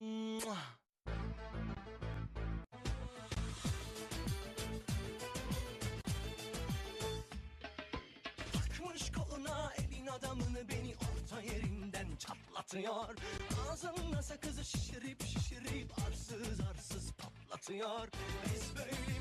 Mwah. Takmış koluna elin adamını beni orta yerinden çatlatıyor Ağzımda sakızı şişirip şişirip arsız arsız patlatıyor Biz böyle